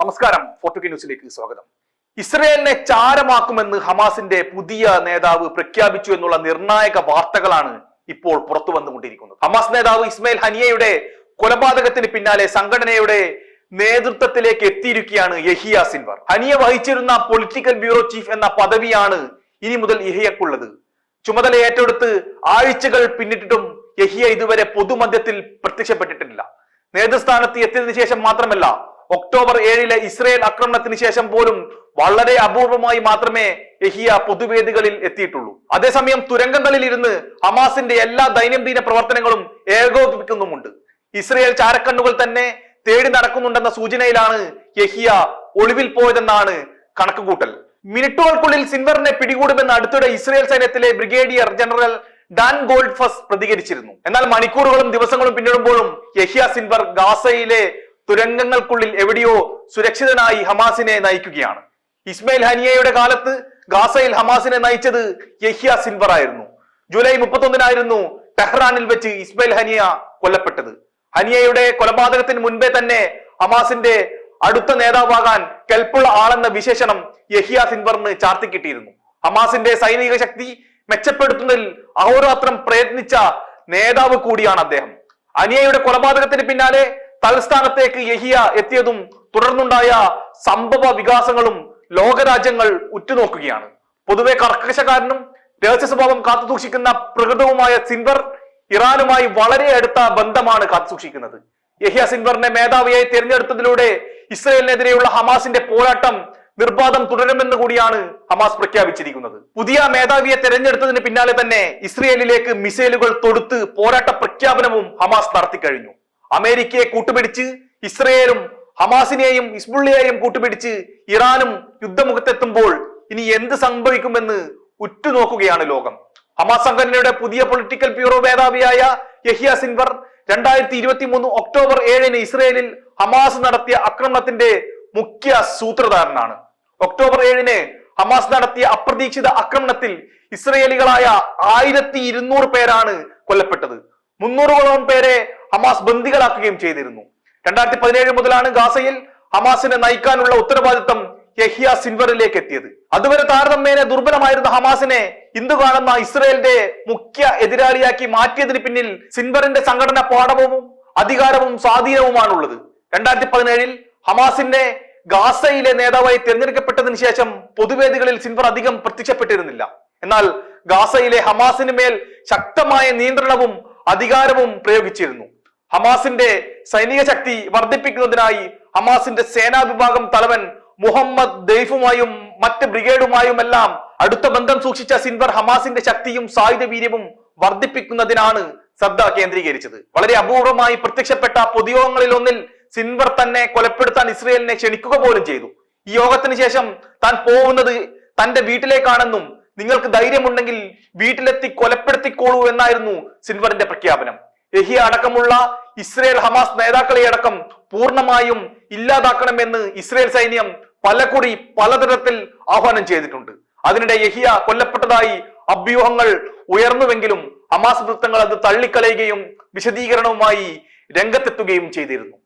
നമസ്കാരം. ഫോർട്ടുക്കി ന്യൂസിലേക്ക് സ്വാഗതം. ഇസ്രയേലിനെ ചാരമാക്കുമെന്ന് ഹമാസിന്റെ പുതിയ നേതാവ് പ്രഖ്യാപിച്ചു എന്നുള്ള നിർണായക വാർത്തകളാണ് ഇപ്പോൾ പുറത്തു വന്നുകൊണ്ടിരിക്കുന്നത്. ഹമാസ് നേതാവ് ഇസ്മയിൽ ഹനിയയുടെ കൊലപാതകത്തിന് പിന്നാലെ സംഘടനയുടെ നേതൃത്വത്തിലേക്ക് എത്തിയിരിക്കുകയാണ് യഹിയ സിൻവർ. ഹനിയ വഹിച്ചിരുന്ന പൊളിറ്റിക്കൽ ബ്യൂറോ ചീഫ് എന്ന പദവിയാണ് ഇനി മുതൽ യഹിയക്കുള്ളത്. ചുമതല ഏറ്റെടുത്ത് ആഴ്ചകൾ പിന്നിട്ടിട്ടും യഹിയ ഇതുവരെ പൊതുമധ്യത്തിൽ പ്രത്യക്ഷപ്പെട്ടിട്ടില്ല. നേതൃസ്ഥാനത്ത് എത്തിയതിനു ശേഷം മാത്രമല്ല ഒക്ടോബർ ഏഴിലെ ഇസ്രയേൽ ആക്രമണത്തിന് ശേഷം പോലും വളരെ അപൂർവമായി മാത്രമേ യഹിയ പൊതുവേദികളിൽ എത്തിയിട്ടുള്ളൂ. അതേസമയം തുരങ്കങ്ങളിൽ ഇരുന്ന് ഹമാസിന്റെ എല്ലാ ദൈനംദിന പ്രവർത്തനങ്ങളും ഏകോപിപ്പിക്കുന്നുമുണ്ട്. ഇസ്രയേൽ ചാരക്കണ്ണുകൾ തന്നെ തേടി നടക്കുന്നുണ്ടെന്ന സൂചനയിലാണ് യഹിയ ഒളിവിൽ പോയതെന്നാണ് കണക്കുകൂട്ടൽ. മിനിറ്റുകൾക്കുള്ളിൽ സിൻവറിനെ പിടികൂടുമെന്ന് അടുത്തിടെ ഇസ്രയേൽ സൈന്യത്തിലെ ബ്രിഗേഡിയർ ജനറൽ ഡാൻ ഗോൾഡ്ഫസ് പ്രതികരിച്ചിരുന്നു. എന്നാൽ മണിക്കൂറുകളും ദിവസങ്ങളും പിന്നിടുമ്പോഴും യഹിയ സിൻവർ ഗാസയിലെ തുരങ്കങ്ങൾക്കുള്ളിൽ എവിടെയോ സുരക്ഷിതനായി ഹമാസിനെ നയിക്കുകയാണ്. ഇസ്മയിൽ ഹനിയയുടെ കാലത്ത് ഗാസയിൽ ഹമാസിനെ നയിച്ചത് യഹിയ സിൻവർ ആയിരുന്നു. ജൂലൈ മുപ്പത്തൊന്നിനായിരുന്നു ടെഹ്റാനിൽ വെച്ച് ഇസ്മയിൽ ഹനിയ കൊല്ലപ്പെട്ടത്. ഹനിയയുടെ കൊലപാതകത്തിന് മുൻപേ തന്നെ ഹമാസിന്റെ അടുത്ത നേതാവാകാൻ കെൽപ്പുള്ള ആളെന്ന വിശേഷണം യഹിയ സിൻവറിന് ചാർത്തി കിട്ടിയിരുന്നു. ഹമാസിന്റെ സൈനിക ശക്തി മെച്ചപ്പെടുത്തുന്നതിൽ അഹോരാത്രം പ്രയത്നിച്ച നേതാവ് കൂടിയാണ് അദ്ദേഹം. അനിയയുടെ കൊലപാതകത്തിന് പിന്നാലെ തലസ്ഥാനത്തേക്ക് യഹിയ എത്തിയതും തുടർന്നുണ്ടായ സംഭവ വികാസങ്ങളും ലോകരാജ്യങ്ങൾ ഉറ്റുനോക്കുകയാണ്. പൊതുവെ കർക്കശക്കാരനും രഹസ്യ സ്വഭാവം കാത്തുസൂക്ഷിക്കുന്ന പ്രകൃതവുമായ സിൻവർ ഇറാനുമായി വളരെ അടുത്ത ബന്ധമാണ് കാത്തുസൂക്ഷിക്കുന്നത്. യഹിയ സിൻവറിനെ മേധാവിയായി തിരഞ്ഞെടുത്തതിലൂടെ ഇസ്രയേലിനെതിരെയുള്ള ഹമാസിന്റെ പോരാട്ടം നിർബാധം തുടരുമെന്ന് കൂടിയാണ് ഹമാസ് പ്രഖ്യാപിച്ചിരിക്കുന്നത്. പുതിയ മേധാവിയെ തെരഞ്ഞെടുത്തതിന് പിന്നാലെ തന്നെ ഇസ്രയേലിലേക്ക് മിസൈലുകൾ തൊടുത്ത് പോരാട്ട പ്രഖ്യാപനവും ഹമാസ് നടത്തിക്കഴിഞ്ഞു. അമേരിക്കയെ കൂട്ടുപിടിച്ച് ഇസ്രയേലും ഹമാസിനെയും ഇസ്ബുള്ളിയെയും കൂട്ടുപിടിച്ച് ഇറാനും യുദ്ധമുഖത്തെത്തുമ്പോൾ ഇനി എന്ത് സംഭവിക്കുമെന്ന് ഉറ്റുനോക്കുകയാണ് ലോകം. ഹമാസ് സംഘടനയുടെ പുതിയ പൊളിറ്റിക്കൽ ബ്യൂറോ മേധാവിയായ യഹിയ സിൻവർ രണ്ടായിരത്തി ഇരുപത്തി മൂന്ന് ഒക്ടോബർ ഏഴിന് ഇസ്രയേലിൽ ഹമാസ് നടത്തിയ ആക്രമണത്തിന്റെ മുഖ്യ സൂത്രധാരനാണ്. ഒക്ടോബർ ഏഴിന് ഹമാസ് നടത്തിയ അപ്രതീക്ഷിത ആക്രമണത്തിൽ ഇസ്രയേലികളായ ആയിരത്തി ഇരുന്നൂറ് പേരാണ് കൊല്ലപ്പെട്ടത്. മുന്നൂറോളം പേരെ ഹമാസ് ബന്ദികളാക്കുകയും ചെയ്തിരുന്നു. രണ്ടായിരത്തി പതിനേഴ് മുതലാണ് ഗാസയിൽ ഹമാസിനെ നയിക്കാനുള്ള ഉത്തരവാദിത്തം യഹിയ സിൻവറിലേക്ക് എത്തിയത്. അതുവരെ താരതമ്യേന ദുർബലമായിരുന്ന ഹമാസിനെ ഇന്ന് കാണുന്ന ഇസ്രയേലിന്റെ മുഖ്യ എതിരാളിയാക്കി മാറ്റിയതിന് പിന്നിൽ സിൻവറിന്റെ സംഘടന പാഠവും അധികാരവും സ്വാധീനവുമാണുള്ളത്. രണ്ടായിരത്തി പതിനേഴിൽ ഹമാസിന്റെ ഗാസയിലെ നേതാവായി തിരഞ്ഞെടുക്കപ്പെട്ടതിന് ശേഷം പൊതുവേദികളിൽ സിൻവർ അധികം പ്രത്യക്ഷപ്പെട്ടിരുന്നില്ല. എന്നാൽ ഗാസയിലെ ഹമാസിന് മേൽ ശക്തമായ നിയന്ത്രണവും അധികാരവും പ്രയോഗിച്ചിരുന്നു. ഹമാസിന്റെ സൈനിക ശക്തി വർദ്ധിപ്പിക്കുന്നതിനായി ഹമാസിന്റെ സേനാ വിഭാഗം തലവൻ മുഹമ്മദ് ദെയ്ഫുമായും മറ്റ് ബ്രിഗേഡുമായും എല്ലാം അടുത്ത ബന്ധം സൂക്ഷിച്ച സിൻവർ ഹമാസിന്റെ ശക്തിയും സായുധ വീര്യവും വർദ്ധിപ്പിക്കുന്നതിനാണ് ശ്രദ്ധ കേന്ദ്രീകരിച്ചത്. വളരെ അപൂർവമായി പ്രത്യക്ഷപ്പെട്ട പൊതുയോഗങ്ങളിൽ ഒന്നിൽ സിൻവർ തന്നെ കൊലപ്പെടുത്താൻ ഇസ്രയേലിനെ ക്ഷണിക്കുക പോലും ചെയ്തു. ഈ യോഗത്തിന് ശേഷം താൻ പോകുന്നത് തന്റെ വീട്ടിലേക്കാണെന്നും നിങ്ങൾക്ക് ധൈര്യമുണ്ടെങ്കിൽ വീട്ടിലെത്തി കൊലപ്പെടുത്തിക്കോളൂ എന്നായിരുന്നു സിൻവറിന്റെ പ്രഖ്യാപനം. യഹിയ അടക്കമുള്ള ഇസ്രയേൽ ഹമാസ് നേതാക്കളെ അടക്കം പൂർണമായും ഇല്ലാതാക്കണമെന്ന് ഇസ്രയേൽ സൈന്യം പലകുറി പലതരത്തിൽ ആഹ്വാനം ചെയ്തിട്ടുണ്ട്. അതിനിടെ യഹിയ കൊല്ലപ്പെട്ടതായി അഭ്യൂഹങ്ങൾ ഉയർന്നുവെങ്കിലും ഹമാസ് വൃത്തങ്ങൾ അത് തള്ളിക്കളയുകയും വിശദീകരണവുമായി രംഗത്തെത്തുകയും ചെയ്തിരുന്നു.